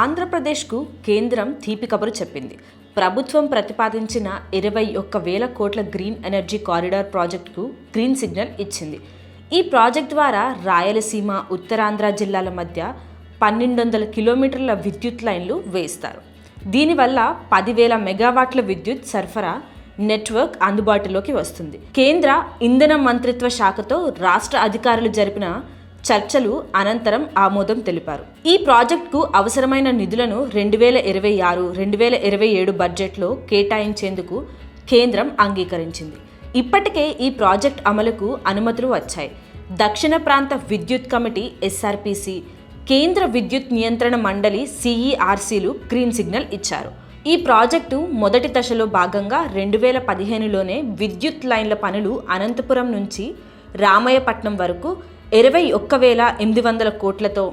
ఆంధ్రప్రదేశ్కు కేంద్రం తీపి కబురు చెప్పింది. ప్రభుత్వం ప్రతిపాదించిన ఇరవై ఒక్క వేల కోట్ల గ్రీన్ ఎనర్జీ కారిడార్ ప్రాజెక్టుకు గ్రీన్ సిగ్నల్ ఇచ్చింది. ఈ ప్రాజెక్ట్ ద్వారా రాయలసీమ ఉత్తరాంధ్ర జిల్లాల మధ్య పన్నెండు వందల కిలోమీటర్ల విద్యుత్ లైన్లు వేస్తారు. దీనివల్ల పదివేల మెగావాట్ల విద్యుత్ సరఫరా నెట్వర్క్ అందుబాటులోకి వస్తుంది. కేంద్ర ఇంధన మంత్రిత్వ శాఖతో రాష్ట్ర అధికారులు జరిపిన చర్చలు అనంతరం ఆమోదం తెలిపారు. ఈ ప్రాజెక్టుకు అవసరమైన నిధులను రెండు వేల ఇరవై ఆరు రెండు వేల ఇరవై ఏడు బడ్జెట్లో కేటాయించేందుకు కేంద్రం అంగీకరించింది. ఇప్పటికే ఈ ప్రాజెక్ట్ అమలుకు అనుమతులు వచ్చాయి. దక్షిణ ప్రాంత విద్యుత్ కమిటీ ఎస్ఆర్పిసి కేంద్ర విద్యుత్ నియంత్రణ మండలి సిఈఆర్సీలు గ్రీన్ సిగ్నల్ ఇచ్చారు. ఈ ప్రాజెక్టు మొదటి దశలో భాగంగా రెండు వేల పదిహేనులోనే విద్యుత్ లైన్ల పనులు అనంతపురం నుంచి రామయ్యపట్నం వరకు ఇరవై ఒక్క వేల ఎనిమిది వందల కోట్లతో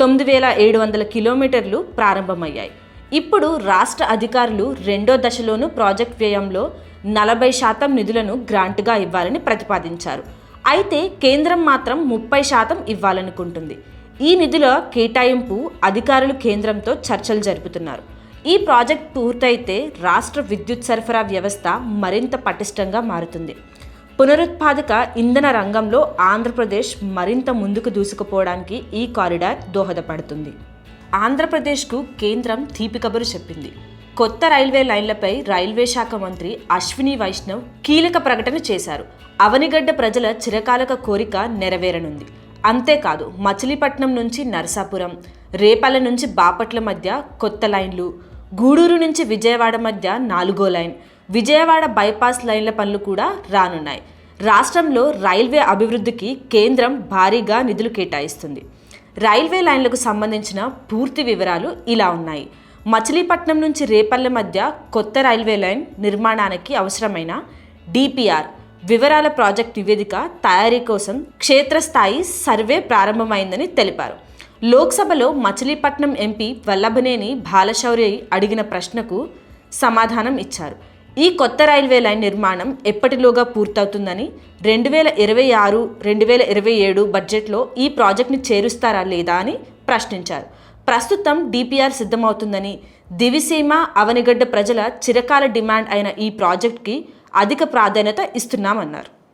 తొమ్మిది వేల ఏడు వందల కిలోమీటర్లు ప్రారంభమయ్యాయి. ఇప్పుడు రాష్ట్ర అధికారులు రెండో దశలోనూ ప్రాజెక్ట్ వ్యయంలో నలభై శాతం నిధులను గ్రాంట్గా ఇవ్వాలని ప్రతిపాదించారు. అయితే కేంద్రం మాత్రం ముప్పై శాతం ఇవ్వాలనుకుంటుంది. ఈ నిధుల కేటాయింపు అధికారులు కేంద్రంతో చర్చలు జరుపుతున్నారు. ఈ ప్రాజెక్ట్ పూర్తయితే రాష్ట్ర విద్యుత్ సరఫరా వ్యవస్థ మరింత పటిష్టంగా మారుతుంది. పునరుత్పాదక ఇంధన రంగంలో ఆంధ్రప్రదేశ్ మరింత ముందుకు దూసుకుపోవడానికి ఈ కారిడార్ దోహదపడుతుంది. ఆంధ్రప్రదేశ్కు కేంద్రం తీపి కబురు చెప్పింది. కొత్త రైల్వే లైన్లపై రైల్వే శాఖ మంత్రి అశ్విని వైష్ణవ్ కీలక ప్రకటన చేశారు. అవనిగడ్డ ప్రజల చిరకాలక కోరిక నెరవేరనుంది. అంతేకాదు మచిలీపట్నం నుంచి నరసాపురం రేపల నుంచి బాపట్ల మధ్య కొత్త లైన్లు గూడూరు నుంచి విజయవాడ మధ్య నాలుగో లైన్ విజయవాడ బైపాస్ లైన్ల పనులు కూడా రానున్నాయి. రాష్ట్రంలో రైల్వే అభివృద్ధికి కేంద్రం భారీగా నిధులు కేటాయిస్తుంది. రైల్వే లైన్లకు సంబంధించిన పూర్తి వివరాలు ఇలా ఉన్నాయి. మచిలీపట్నం నుంచి రేపల్లె మధ్య కొత్త రైల్వే లైన్ నిర్మాణానికి అవసరమైన డిపిఆర్ వివరాల ప్రాజెక్ట్ నివేదిక తయారీ కోసం క్షేత్రస్థాయి సర్వే ప్రారంభమైందని తెలిపారు. లోక్సభలో మచిలీపట్నం ఎంపీ వల్లభనేని బాలశౌరి అడిగిన ప్రశ్నకు సమాధానం ఇచ్చారు. ఈ కొత్త రైల్వే లైన్ నిర్మాణం ఎప్పటిలోగా పూర్తవుతుందని రెండు వేల ఇరవై ఆరు రెండు వేల ఇరవై ఏడు బడ్జెట్లో ఈ ప్రాజెక్ట్ని చేరుస్తారా లేదా అని ప్రశ్నించారు. ప్రస్తుతం డిపిఆర్ సిద్ధమవుతుందని దివిసీమ అవనిగడ్డ ప్రజల చిరకాల డిమాండ్ అయిన ఈ ప్రాజెక్ట్కి అధిక ప్రాధాన్యత ఇస్తున్నామన్నారు.